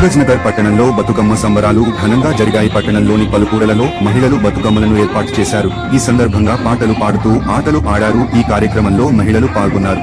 సూరజ్ నగర్ పట్టణంలో బతుకమ్మ సంబరాలు ఘనంగా జరిగాయి. పట్టణంలోని పలుకూడలలో మహిళలు బతుకమ్మలను ఏర్పాటు చేశారు. ఈ సందర్భంగా పాటలు పాడుతూ ఆటలు ఆడారు. ఈ కార్యక్రమంలో మహిళలు పాల్గొన్నారు.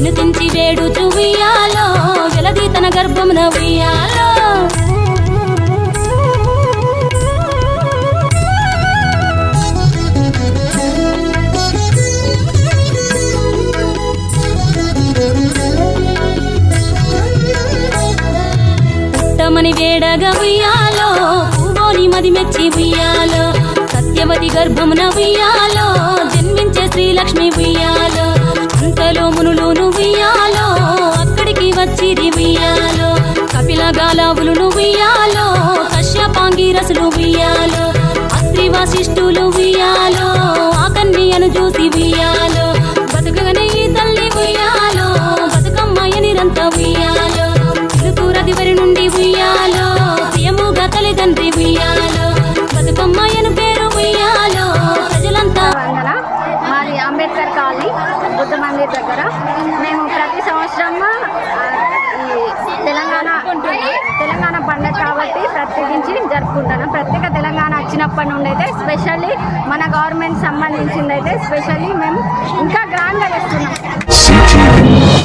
నిన్ను తుంచి వేడుచు ఉయ్యాలో వెలది తన గర్భమున ఉయ్యాలో. పుట్టమని వేడగా ఉయ్యాలో పువ్వోని మది మెచ్చి ఉయ్యాలో. సత్యవతి గర్భమున ఉయ్యాలో జన్మించే శ్రీలక్ష్మి ఉయ్యాలో గాలావులు ఉయ్యాలో కశ్యపాంగి రసులు ఉయ్యాలో అస్త్రి వాసిష్ఠులు ఉయ్యాలో ఆ కన్యను చూసి ఉయ్యాలో బతుకగనే ఈ తల్లి ఉయ్యాలో బతుకమ్మాయ నిరంత ఉయ్యాలో తిరుపూరదివరి నుండి ఉయ్యాలో ప్రియముగా తల్లిదండ్రి ఉయ్యాలో బతుకమ్మాయను పేరు ఉయ్యాలో ప్రజలంతా అంబేద్కర్ కాలనీ బుద్ధ మందిర్ దగ్గర. అప్పగించి జరుపుకుంటాను. ప్రత్యేక తెలంగాణ వచ్చినప్పటి నుండి అయితే స్పెషల్లీ మన గవర్నమెంట్ సంబంధించింది అయితే స్పెషల్లీ మేము ఇంకా గ్రాండ్గా చేస్తున్నాం.